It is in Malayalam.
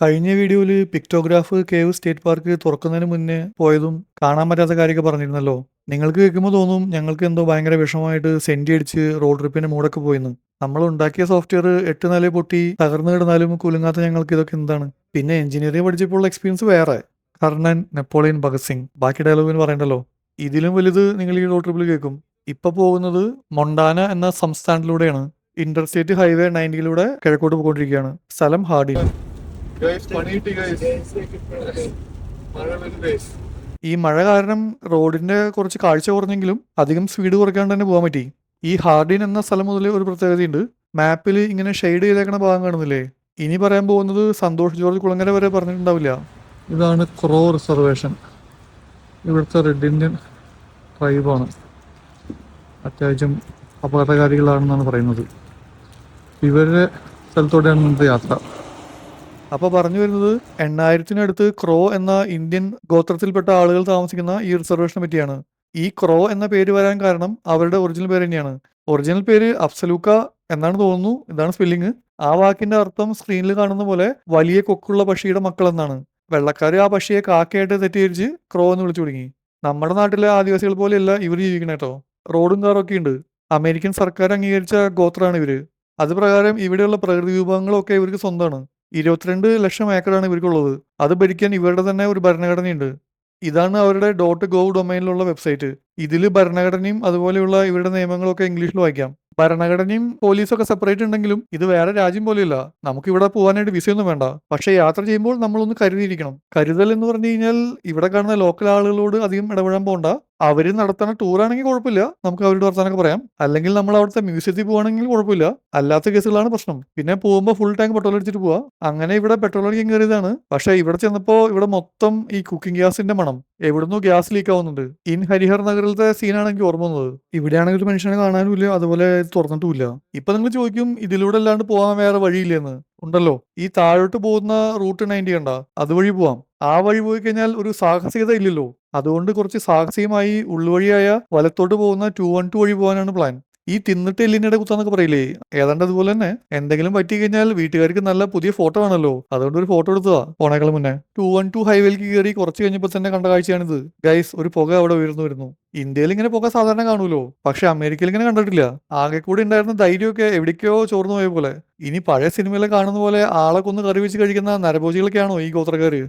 കഴിഞ്ഞ വീഡിയോയിൽ പിക്ടോഗ്രാഫ് കേവ് സ്റ്റേറ്റ് പാർക്ക് തുറക്കുന്നതിന് മുന്നേ പോയതും കാണാൻ പറ്റാത്ത കാര്യമൊക്കെ പറഞ്ഞിരുന്നല്ലോ. നിങ്ങൾക്ക് കേൾക്കുമ്പോൾ തോന്നും ഞങ്ങൾക്ക് എന്തോ ഭയങ്കര വിഷമമായിട്ട് സെന്റി അടിച്ച് റോഡ് ട്രിപ്പിന് മൂടൊക്കെ പോയിന്ന്. നമ്മൾ ഉണ്ടാക്കിയ സോഫ്റ്റ്വെയർ എട്ട് നില പൊട്ടി തകർന്നു കിടന്നാലും കുലുങ്ങാത്ത ഞങ്ങൾക്ക് ഇതൊക്കെ എന്താണ്? പിന്നെ എഞ്ചിനീയറിംഗ് പഠിച്ചപ്പോൾ എക്സ്പീരിയൻസ് വേറെ. കർണൻ നെപ്പോളിയൻ ഭഗത് സിംഗ്. ബാക്കി ഡയലോഗിന് പറയണ്ടല്ലോ. ഇതിലും വലുത് നിങ്ങൾ ഈ റോഡ് ട്രിപ്പിൽ കേൾക്കും. ഇപ്പൊ പോകുന്നത് മൊണ്ടാന എന്ന സംസ്ഥാനത്തിലൂടെയാണ്. ഇന്റർസ്റ്റേറ്റ് ഹൈവേ നയന്റിയിലൂടെ കിഴക്കോട്ട് പോയിക്കൊണ്ടിരിക്കുകയാണ്. സ്ഥലം ഹാർഡിൻ ഈ മഴ കാരണം റോഡിന്റെ കുറച്ച് കാഴ്ച കുറഞ്ഞെങ്കിലും അധികം സ്പീഡ് കുറയ്ക്കാണ്ട് തന്നെ പോകാൻ പറ്റി. ഈ ഹാർഡിൻ എന്ന സ്ഥലം മുതൽ ഒരു പ്രത്യേകതയുണ്ട്. മാപ്പിൽ ഇങ്ങനെ ഷെയ്ഡ് ചെയ്തേക്കണ ഭാഗം കാണുന്നില്ലേ? ഇനി പറയാൻ പോകുന്നത് സന്തോഷ് ജോർജ് കുളങ്ങര വരെ പറഞ്ഞിട്ടുണ്ടാവില്ല. ഇതാണ് ക്രോ റിസർവേഷൻ ഇവിടുത്തെ റെഡ് ഇന്ത്യൻ ട്രൈബാണ് അത്യാവശ്യം അപകടകാരികളാണെന്നാണ് പറയുന്നത്. ഇവരുടെ സ്ഥലത്തോടെയാണ് ഇന്നത്തെ യാത്ര. അപ്പൊ പറഞ്ഞു വരുന്നത് എണ്ണായിരത്തിനടുത്ത് ക്രോ എന്ന ഇന്ത്യൻ ഗോത്രത്തിൽപ്പെട്ട ആളുകൾ താമസിക്കുന്ന ഈ റിസർവേഷനെ പറ്റിയാണ്. ഈ ക്രോ എന്ന പേര് വരാൻ കാരണം അവരുടെ ഒറിജിനൽ പേര് തന്നെയാണ്. ഒറിജിനൽ പേര് അഫ്സലൂക്ക എന്നാണ് തോന്നുന്നു. ഇതാണ് സ്പെല്ലിങ് ആ വാക്കിന്റെ അർത്ഥം സ്ക്രീനിൽ കാണുന്ന പോലെ വലിയ കൊക്കുള്ള പക്ഷിയുടെ മക്കൾ എന്നാണ് വെള്ളക്കാർ ആ പക്ഷിയെ കാക്കയായിട്ട് തെറ്റിദ്ധരിച്ച് ക്രോ എന്ന് വിളിച്ചു തുടങ്ങി. നമ്മുടെ നാട്ടിലെ ആദിവാസികൾ പോലെയല്ല ഇവർ ജീവിക്കണേ കേട്ടോ റോഡും കാറൊക്കെ ഉണ്ട്. അമേരിക്കൻ സർക്കാർ അംഗീകരിച്ച ഗോത്രമാണ് ഇവർ. അത് പ്രകാരം ഇവിടെയുള്ള പ്രകൃതി വിഭവങ്ങളൊക്കെ ഇവർക്ക് സ്വന്തമാണ് ഇരുപത്തിരണ്ട് ലക്ഷം ഏക്കറാണ് ഇവർക്കുള്ളത്. അത് ഭരിക്കാൻ ഇവരുടെ തന്നെ ഒരു ഭരണഘടനയുണ്ട്. ഇതാണ് അവരുടെ ഡോട്ട് ഗോവ് ഡൊമൈനിലുള്ള വെബ്സൈറ്റ് ഇതിൽ ഭരണഘടനയും അതുപോലെയുള്ള ഇവരുടെ നിയമങ്ങളൊക്കെ ഇംഗ്ലീഷിൽ വായിക്കാം. ഭരണഘടനയും പോലീസൊക്കെ സെപ്പറേറ്റ് ഉണ്ടെങ്കിലും ഇത് വേറെ രാജ്യം പോലെയല്ല. നമുക്ക് ഇവിടെ പോകാനായിട്ട് വിസയൊന്നും വേണ്ട. പക്ഷേ യാത്ര ചെയ്യുമ്പോൾ നമ്മളൊന്ന് കരുതിയിരിക്കണം. കരുതൽ എന്ന് പറഞ്ഞു കഴിഞ്ഞാൽ ഇവിടെ കാണുന്ന ലോക്കൽ ആളുകളോട് അധികം ഇടപെടാൻ പോകണ്ട അവർ നടത്തുന്ന ടൂറാണെങ്കിൽ കുഴപ്പമില്ല. നമുക്ക് അവരോട് വർത്താനൊക്കെ പറയാം. അല്ലെങ്കിൽ നമ്മൾ അവിടുത്തെ മ്യൂസിയത്തിൽ പോവാണെങ്കിൽ കുഴപ്പമില്ല. അല്ലാത്ത കേസുകളാണ് പ്രശ്നം. പിന്നെ പോകുമ്പോൾ ഫുൾ ടാങ്ക് പെട്രോൾ അടിച്ചിട്ട് പോവാ. അങ്ങനെ ഇവിടെ പെട്രോൾ അടിക്കാൻ കയറിയതാണ്. പക്ഷെ ഇവിടെ ചെന്നപ്പോ ഇവിടെ മൊത്തം ഈ കുക്കിംഗ് ഗ്യാസിന്റെ മണം. എവിടുന്നോ ഗ്യാസ് ലീക്ക് ആവുന്നുണ്ട്. ഇൻ ഹരിഹർ നഗറിലത്തെ സീനാണ് എനിക്ക് ഓർമ്മ വന്നത്. ഇവിടെയാണെങ്കിൽ ഒരു മനുഷ്യനെ കാണാനുമില്ല. അതുപോലെ തുറന്നിട്ടുമില്ല. ഇപ്പൊ നിങ്ങൾ ചോദിക്കും ഇതിലൂടെ അല്ലാണ്ട് പോകാൻ വേറെ വഴിയില്ലെന്ന്. ഉണ്ടല്ലോ. ഈ താഴോട്ട് പോകുന്ന റൂട്ട് നയന്റി കണ്ട? അതുവഴി പോവാം. ആ വഴി പോയി കഴിഞ്ഞാൽ ഒരു സാഹസികത ഇല്ലല്ലോ. അതുകൊണ്ട് കുറച്ച് സാഹസികമായി ഉള്ളുവഴിയായ വലത്തോട്ട് പോകുന്ന ടു വൺ ടു വഴി പോകാനാണ് പ്ലാൻ ഈ തിന്നിട്ട് എല്ലിനിടെ കുത്താന്നൊക്കെ പറയില്ലേ? ഏതാണ്ട് അതുപോലെ തന്നെ. എന്തെങ്കിലും പറ്റി കഴിഞ്ഞാൽ വീട്ടുകാർക്ക് നല്ല പുതിയ ഫോട്ടോ ആണല്ലോ. അതുകൊണ്ട് ഒരു ഫോട്ടോ എടുത്തതാ. പോണേക്കാൾ മുന്നേ. ടു വൺ ടു ഹൈവേയിലേക്ക് കയറി കുറച്ച് കഴിഞ്ഞപ്പോൾ തന്നെ കണ്ട കാഴ്ചയാണിത്. ഗൈസ് ഒരു പുക അവിടെ ഉയർന്നു വരുന്നു. ഇന്ത്യയിൽ ഇങ്ങനെ പുക സാധാരണ കാണൂലോ പക്ഷെ അമേരിക്കയിൽ ഇങ്ങനെ കണ്ടിട്ടില്ല. ആകെ കൂടി ഉണ്ടായിരുന്ന ധൈര്യമൊക്കെ എവിടേക്കോ ചോർന്നു പോയ പോലെ. ഇനി പഴയ സിനിമയിലെ കാണുന്ന പോലെ ആളെ കൊന്ന് കറി വെച്ച് കഴിക്കുന്ന നരഭോജികളൊക്കെയാണോ ഈ ഗോത്രക്കാര്?